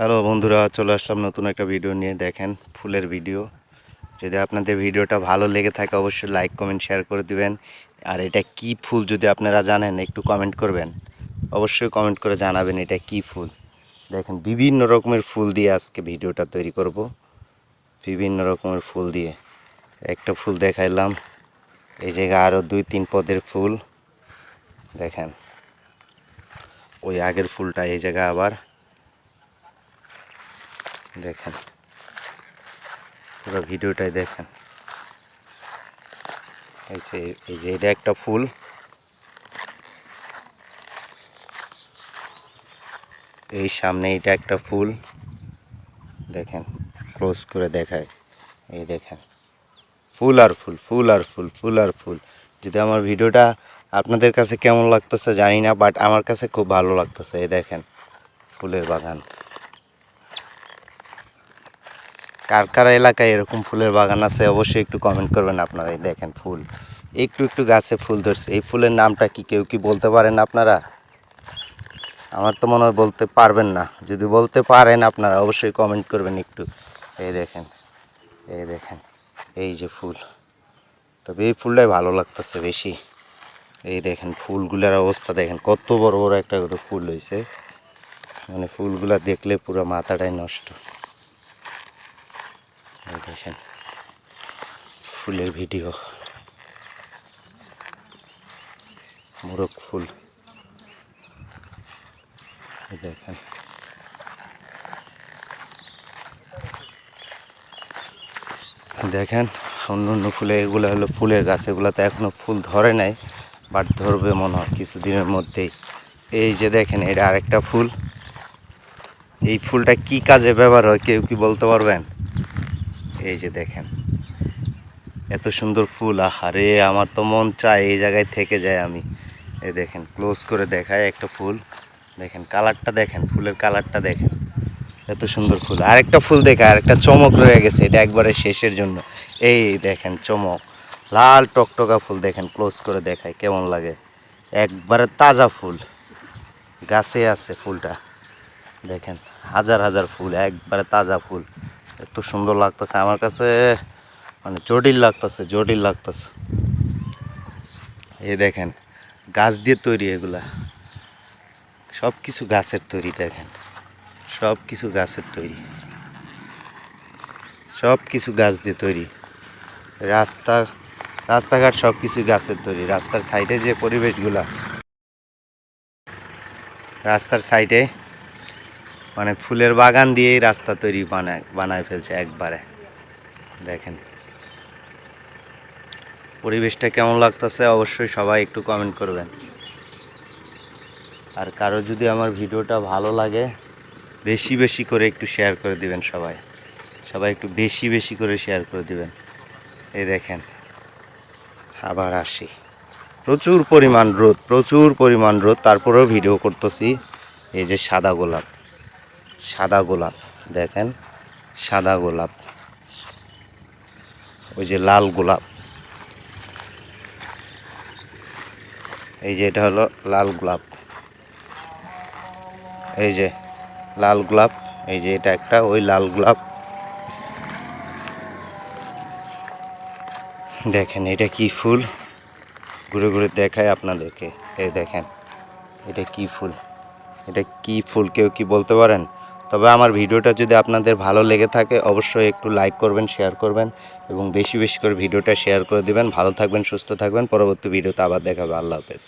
Hello বন্ধুরা, চলে আসলাম নতুন একটা ভিডিও নিয়ে। দেখেন ফুলের ভিডিও। যদি আপনাদের ভিডিওটা ভালো লেগে থাকে, অবশ্যই লাইক কমেন্ট শেয়ার করে দিবেন। আর এটা কি ফুল যদি আপনারা জানেন, একটু কমেন্ট করবেন। অবশ্যই কমেন্ট করে জানাবেন এটা কি ফুল। দেখেন, বিভিন্ন রকমের ফুল দিয়ে আজকে ভিডিওটা তৈরি করব। বিভিন্ন রকমের ফুল দিয়ে। একটা ফুল দেখাইলাম। এই জায়গায় আরও দুই, তিন পদের ফুল। দেখেন, ওই আগের ফুলটা এই জায়গায় আবার। দেখেন। পুরো ভিডিওটাই দেখেন। এই যে এই যে, এটা একটা ফুল। এই সামনে এটা একটা ফুল। দেখেন, ক্লোজ করে দেখায়। এই দেখেন, ফুল আর ফুল ফুল আর ফুল ফুল আর ফুল। যদি আমার ভিডিওটা আপনাদের কাছে কেমন লাগতেছে জানি না, বাট আমার কাছে খুব ভালো লাগতেছে। এই দেখেন, ফুলের বাগান। কার কার এলাকায় এরকম ফুলের বাগান আছে অবশ্যই একটু কমেন্ট করবেন আপনারা। এই দেখেন ফুল। একটু একটু গাছে ফুল ধরছে। এই ফুলের নামটা কি কেউ কি বলতে পারেন আপনারা? আমার তো মনে হয় বলতে পারবেন না। যদি বলতে পারেন আপনারা, অবশ্যই কমেন্ট করবেন একটু। এই দেখেন এই দেখেন, এই যে ফুল। তবে এই ফুলটাই ভালো লাগতেছে বেশি। এই দেখেন ফুলগুলোর অবস্থা দেখেন, কত বড় বড় একটা ফুল হয়েছে মানে ফুলগুলা দেখলে পুরো মাথাটাই নষ্ট। দেখেন ফুলের ভিডিও। মোরগ ফুল। দেখেন। দেখেন, অন্য অন্য ফুলে, এগুলো হলো ফুলের গাছ। এগুলোতে এখনও ফুল ধরে নাই, বাট ধরবে মনে হয় কিছুদিনের মধ্যেই। এই যে দেখেন, এটা আরেকটা ফুল। এই ফুলটা কি কাজে ব্যবহার হয়, কেউ কি বলতে পারবেন? এই যে দেখেন, এত সুন্দর ফুল, আহারে, আমার তো মন চায় এই জায়গায় থেকে যায় আমি। এই দেখেন ক্লোজ করে দেখায় একটা ফুল। দেখেন কালারটা দেখেন, ফুলের কালারটা দেখেন। এত সুন্দর ফুল। আরেকটা ফুল দেখে, আরেকটা চমক রয়ে গেছে, এটা একবারে শেষের জন্য। এই দেখেন, চমক। লাল টকটকা ফুল দেখেন ক্লোজ করে দেখায় কেমন লাগে। একবারে তাজা ফুল। গাছে আছে ফুলটা। দেখেন, হাজার হাজার ফুল, একবারে তাজা ফুল। এত সুন্দর লাগতেছে, আমার কাছে মানে জটিল লাগতেছে জটিল লাগতেছে। এই দেখেন, গাছ দিয়ে তৈরি এগুলা। সব কিছু গাছের তৈরি, দেখেন। সব কিছু গাছের তৈরি। সব কিছু গাছ দিয়ে তৈরি। রাস্তা, রাস্তাঘাট সব কিছু গাছের তৈরি। রাস্তার সাইডে যে পরিবেশগুলা, রাস্তার সাইডে মানে ফুলের বাগান দিয়েই রাস্তা তৈরি বানায় বানায় ফেলছে একবারে। দেখেন। পরিবেশটা কেমন লাগতেছে অবশ্যই সবাই একটু কমেন্ট করবেন। আর কারও যদি আমার ভিডিওটা ভালো লাগে, বেশি বেশি করে একটু শেয়ার করে দিবেন সবাই। সবাই একটু বেশি বেশি করে শেয়ার করে দিবেন। এই দেখেন। আবার আসি। প্রচুর পরিমাণ রোদ, প্রচুর পরিমাণ রোদ, তারপরেও ভিডিও করতেছি। এই যে সাদা গোলাপ। সাদা গোলাপ, দেখেন, সাদা গোলাপ। ওই যে লাল গোলাপ। এই যে এটা হলো লাল গোলাপ। এই যে লাল গোলাপ, এই যে এটা একটা ওই লাল গোলাপ। দেখেন, এটা কি ফুল? ঘুরে ঘুরে দেখায় আপনাদেরকে। এই দেখেন, এটা কি ফুল? এটা কি ফুল? কেউ কি বলতে পারেন? তবে আমার ভিডিওটা যদি আপনাদের ভালো লেগে থাকে, অবশ্যই একটু লাইক করবেন শেয়ার করবেন এবং বেশি বেশি করে ভিডিওটা শেয়ার করে দিবেন। ভালো থাকবেন, সুস্থ থাকবেন। পরবর্তী ভিডিওতে আবার দেখাবে। আল্লাহ হাফেজ।